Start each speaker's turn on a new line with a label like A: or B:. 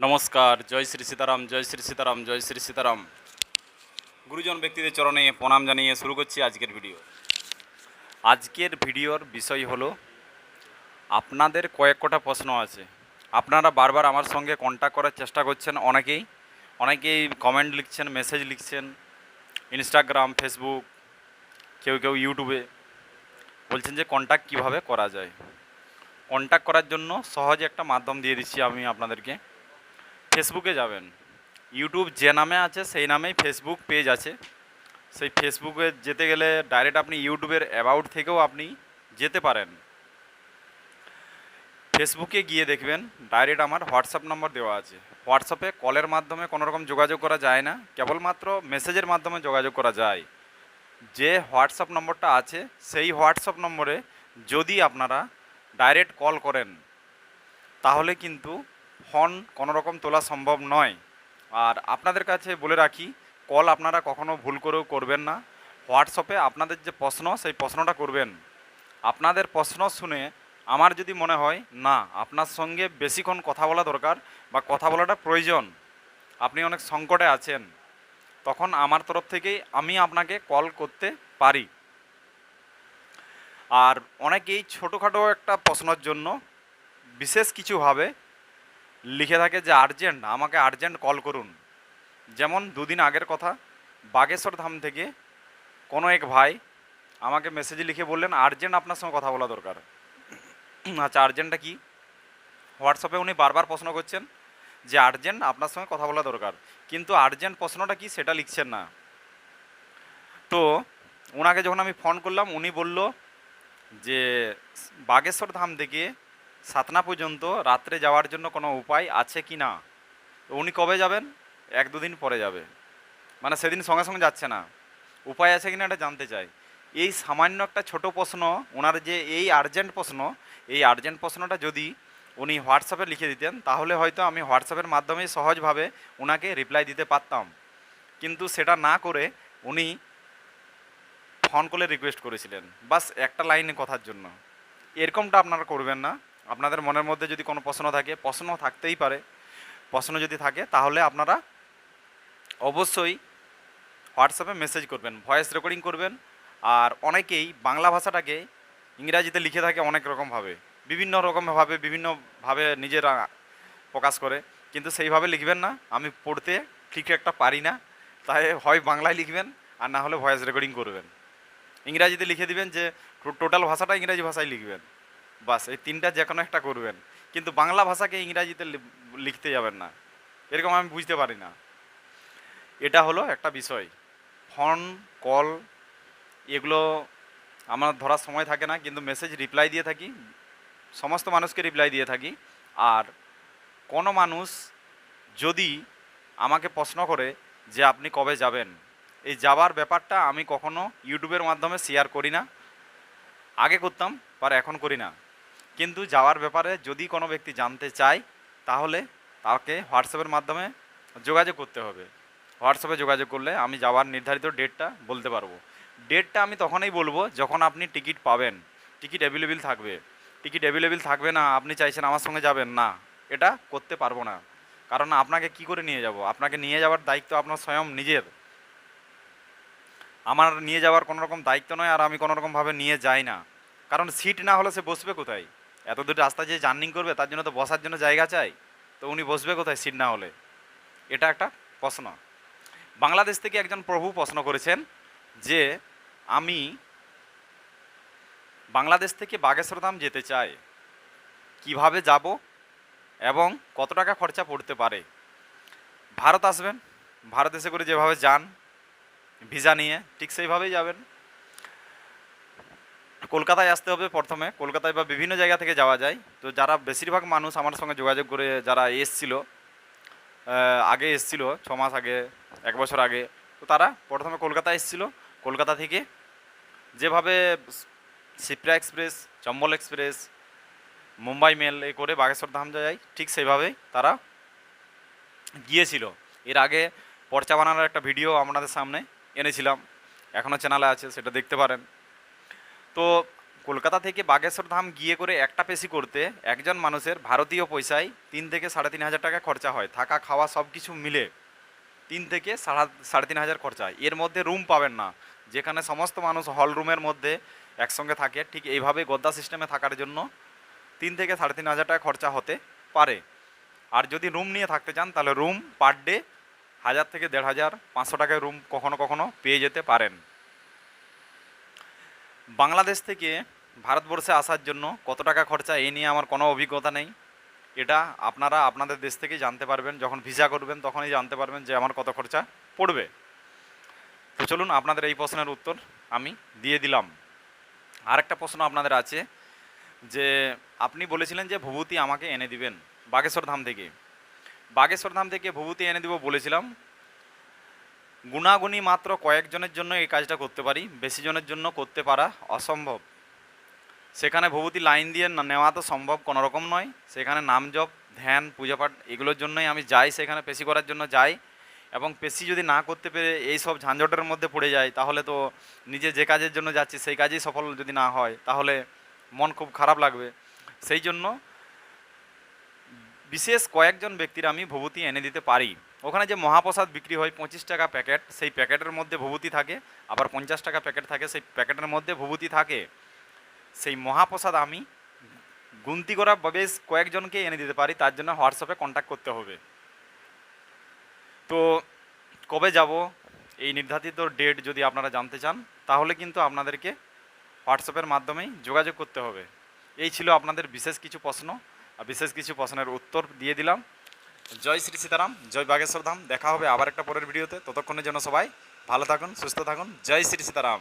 A: নমস্কার, জয় শ্রী সীতারাম, জয় শ্রী সীতারাম, জয় শ্রী সীতারাম। গুরুজন ব্যক্তিদের চরণে প্রণাম জানিয়ে শুরু করছি আজকের ভিডিও। আজকের ভিডিওর বিষয় হলো, আপনাদের কয়েক কটা প্রশ্ন আছে। আপনারা বারবার আমার সঙ্গে কন্ট্যাক্ট করার চেষ্টা করছেন অনেকেই। অনেকেই কমেন্ট লিখছেন মেসেজ লিখছেন ইনস্টাগ্রাম ফেসবুক কেউ কেউ ইউটিউবে বলছেন যে কন্ট্যাক্ট কীভাবে করা যায়। কন্ট্যাক্ট করার জন্য সহজে একটা মাধ্যম দিয়ে দিচ্ছি আমি আপনাদেরকে। ফেসবুকে যাবেন। ইউটিউব যে নামে আছে, সেই নামেই ফেসবুক পেজ আছে। সেই ফেসবুকে যেতে গেলে ডাইরেক্ট আপনি ইউটিউবের অ্যাবাউট থেকেও আপনি যেতে পারেন। ফেসবুকে গিয়ে দেখবেন, ডাইরেক্ট আমার হোয়াটসঅ্যাপ নম্বর দেওয়া আছে। হোয়াটসঅ্যাপে কলের মাধ্যমে কোনো রকম যোগাযোগ করা যায় না, কেবলমাত্র মেসেজের মাধ্যমে যোগাযোগ করা যায়। যে হোয়াটসঅ্যাপ নম্বরটা আছে, সেই হোয়াটসঅ্যাপ নম্বরে যদি আপনারা ডাইরেক্ট কল করেন, তাহলে কিন্তু ফোন কোনো রকম তোলা সম্ভব নয়। আর আপনাদের কাছে বলে রাখি, কল আপনারা কখনো ভুল করেও করবেন না। হোয়াটসঅ্যাপে আপনাদের যে প্রশ্ন, সেই প্রশ্নটা করবেন। আপনাদের প্রশ্ন শুনে আমার যদি মনে হয়, না, আপনার সঙ্গে বেশিক্ষণ কথা বলা দরকার বা কথা বলাটা প্রয়োজন। আপনি অনেক সংকটে আছেন। তখন আমার তরফ থেকেই আমি আপনাকে কল করতে পারি। আর অনেকেই ছোটোখাটো একটা প্রশ্নের জন্য বিশেষ কিছুভাবে লিখে থাকে যে আর্জেন্ট আমাকে আর্জেন্ট কল করুন। যেমন দুদিন আগের কথা, বাগেশ্বর ধাম থেকে কোনো এক ভাই আমাকে মেসেজ লিখে বললেন আর্জেন্ট আপনার সঙ্গে কথা বলা দরকার। আচ্ছা আর্জেন্টটা কি? হোয়াটসঅ্যাপে উনি বারবার প্রশ্ন করছেন যে আর্জেন্ট আপনার সঙ্গে কথা বলা দরকার। কিন্তু আর্জেন্ট প্রশ্নটা কি সেটা লিখছেন না। তো ওনাকে যখন আমি ফোন করলাম, উনি বলল যে, বাগেশ্বর ধাম থেকে সাতনা পর্যন্ত রাত্রে যাওয়ার জন্য কোনো উপায় আছে কি না? উনি কবে যাবেন? এক দুদিন পরে যাবে। মানে সেদিন সঙ্গে সঙ্গে যাচ্ছে না। উপায় আছে কি না এটা জানতে চাই। এই সামান্য একটা ছোট প্রশ্ন, ওনার যে এই আর্জেন্ট প্রশ্ন, এই আর্জেন্ট প্রশ্নটা যদি উনি হোয়াটসঅ্যাপে লিখে দিতেন, তাহলে হয়তো আমি হোয়াটসঅ্যাপের মাধ্যমে সহজভাবে ওনাকে রিপ্লাই দিতে পারতাম। কিন্তু সেটা না করে উনি ফোন করে রিকোয়েস্ট করেছিলেন। বাস একটা লাইনে কথার জন্য। এরকমটা আপনারা করবেন না। আপনাদের মনের মধ্যে যদি কোনো প্রশ্ন থাকে, প্রশ্ন থাকতেই পারে। প্রশ্ন যদি থাকে, তাহলে আপনারা অবশ্যই হোয়াটসঅ্যাপে মেসেজ করবেন, ভয়েস রেকর্ডিং করবেন, আর অনেকেই বাংলা ভাষাটাকে ইংরাজিতে লিখে থাকে অনেক রকমভাবে বিভিন্ন রকমভাবে বিভিন্নভাবে নিজেরা প্রকাশ করে, কিন্তু সেইভাবে লিখবেন না। আমি পড়তে ঠিক একটা পারি না, তাই হয় বাংলায় লিখবেন, আর না হলে ভয়েস রেকর্ডিং করবেন। ইংরাজিতে লিখে দিবেন যে, টোটাল ভাষাটা ইংরাজি ভাষায় লিখবেন। বাস, এই তিনটা যে কোনো একটা করবেন। কিন্তু বাংলা ভাষাকে ইংরাজিতে লিখতে যাবেন না। এরকম আমি বুঝতে পারি না। এটা হলো একটা বিষয়। ফোন, কল, এগুলো আমার ধরার সময় থাকে না, কিন্তু মেসেজ রিপ্লাই দিয়ে থাকি। সমস্ত মানুষকে রিপ্লাই দিয়ে থাকি। আর কোনো মানুষ যদি আমাকে প্রশ্ন করে যে আপনি কবে যাবেন, এই যাওয়ার ব্যাপারটা আমি কখনো ইউটিউবের মাধ্যমে শেয়ার করি না। আগে করতাম ਪਰ এখন করি না। কিন্তু যাওয়ার ব্যাপারে যদি কোনো ব্যক্তি জানতে চায়, তাহলে তাকে হোয়াটসঅ্যাপের মাধ্যমে যোগাযোগ করতে হবে। হোয়াটসঅ্যাপে যোগাযোগ করলে আমি যাওয়ার নির্ধারিত ডেটটা বলতে পারব। ডেটটা আমি তখনই বলব যখন আপনি টিকিট পাবেন। টিকিট অ্যাভেলেবেল থাকবে। টিকিট অ্যাভেলেবেল থাকবে না, আপনি চাইছেন আমার সঙ্গে যাবেন, না। এটা করতে পারব না। কারণ আপনাকে কি করে নিয়ে যাব? আপনাকে নিয়ে যাওয়ার দায়িত্ব আপনার স্বয়ং নিজের। আমার নিয়ে যাওয়ার কোনো রকম দায়িত্ব নয় আর আমি কোনো রকমভাবে নিয়ে যাই না। কারণ সিট না হলে সে বসবে কোথায়? এত দূর রাস্তা যে জার্নিং করবে, তার জন্য তো বসার জন্য জায়গা চাই। তো উনি বসবে কোথায় সিট না হলে? এটা একটা প্রশ্ন। বাংলাদেশ থেকে একজন প্রভু প্রশ্ন করেছেন যে, আমি বাংলাদেশ থেকে বাগেশ্বর ধাম যেতে চাই, কীভাবে যাব এবং কত টাকা খরচা পড়তে পারে? ভারত আসবেন, ভারত এসে করে যেভাবে যান, ভিসা নিয়ে ঠিক সেইভাবেই যাবেন। কলকাতায় আসতে হবে প্রথমে। কলকাতায় বা বিভিন্ন জায়গা থেকে যাওয়া যায়। তো যারা বেশিরভাগ মানুষ আমার সঙ্গে যোগাযোগ করে যারা এসছিল আগে এসছিল, ছ মাস আগে, এক বছর আগে, তো তারা প্রথমে কলকাতা এসছিল। কলকাতা থেকে যেভাবে Shipra express, Chambal express, Mumbai mail এ করে বাগেশ্বর ধাম যায় ঠিক সেইভাবেই তারা গিয়েছিল। এর আগে পর্চা বানানোর একটা ভিডিও আপনাদের সামনে এনেছিলাম। এখনও চ্যানেলে আছে, সেটা দেখতে পারেন। তো কলকাতা থেকে বাগেশ্বর ধাম গিয়ে করে একটা পেশি করতে একজন মানুষের ভারতীয় পয়সায় তিন থেকে সাড়ে তিন হাজার টাকা খরচা হয়। থাকা, খাওয়া সব কিছু মিলে তিন থেকে সাড়া, সাড়ে তিন হাজার খরচা হয়। এর মধ্যে রুম পাবেন না। যেখানে সমস্ত মানুষ হল রুমের মধ্যে একসঙ্গে থাকে, ঠিক এইভাবে গদ্দা সিস্টেমে থাকার জন্য তিন থেকে সাড়ে তিন হাজার টাকা খরচা হতে পারে। আর যদি রুম নিয়ে থাকতে চান, তাহলে রুম পার ডে হাজার থেকে দেড় হাজার পাঁচশো টাকায় রুম কখনো কখনো পেয়ে যেতে পারেন। বাংলাদেশ থেকে ভারতবর্ষে আসার জন্য কত টাকা খরচা এই নিয়ে আমার কোনো অভিজ্ঞতা নেই। এটা আপনারা আপনাদের দেশ থেকেই জানতে পারবেন। যখন ভিসা করবেন তখনই জানতে পারবেন যে আমার কত খরচা পড়বে। তো চলুন আপনাদের এই প্রশ্নের উত্তর আমি দিয়ে দিলাম। আরেকটা প্রশ্ন আপনাদের আছে যে, আপনি বলেছিলেন যে ভূভূতি আমাকে এনে দিবেন বাগেশ্বর ধাম থেকে। বাগেশ্বর ধাম থেকে ভূভূতি এনে দিব বলেছিলাম। গুণাগুণী মাত্র কয়েকজনের জন্য এই কাজটা করতে পারি, বেশি জনের জন্য করতে পারা অসম্ভব। সেখানে ভূভূতি লাইন দিয়ে নেওয়া তো সম্ভব, কোনো রকম নয়। সেখানে নাম জপ, ধ্যান পূজাপাঠ এগুলোর জন্যই আমি যাই, সেখানে পেশি করার জন্য যাই। এবং পেশি যদি না করতে পেরে এই সব ঝাঞ্ঝটের মধ্যে পড়ে যায়, তাহলে তো নিজে যে কাজের জন্য যাচ্ছি, সেই কাজেই সফল যদি না হয়, তাহলে মন খুব খারাপ লাগবে। সেই জন্য বিশেষ কয়েকজন ব্যক্তির আমি ভূভূতি এনে দিতে পারি। ওখানে যে মহাপ্রসাদ বিক্রি হয় পঁচিশ টাকা প্যাকেট, সেই প্যাকেটের মধ্যে ভূভূতি থাকে, আবার পঞ্চাশ টাকা প্যাকেট থাকে, সেই প্যাকেটের মধ্যে ভূভূতি থাকে। সেই মহাপ্রসাদ আমি গুনতি করা বেশ কয়েকজনকে এনে দিতে পারি, তার জন্য হোয়াটসঅ্যাপে কন্ট্যাক্ট করতে হবে। তো কবে যাব? এই নির্ধারিত ডেট যদি আপনারা জানতে চান, তাহলে কিন্তু আপনাদেরকে হোয়াটসঅ্যাপের মাধ্যমেই যোগাযোগ করতে হবে। এই ছিল আপনাদের বিশেষ কিছু প্রশ্ন। আর বিশেষ কিছু প্রশ্নের উত্তর দিয়ে দিলাম। জয় শ্রী সীতারাম, জয় বাগেশ্বর ধাম। দেখা হবে আবার একটা পরের ভিডিওতে। ততক্ষণের জন্য সবাই ভালো থাকুন, সুস্থ থাকুন। জয় শ্রী সীতারাম।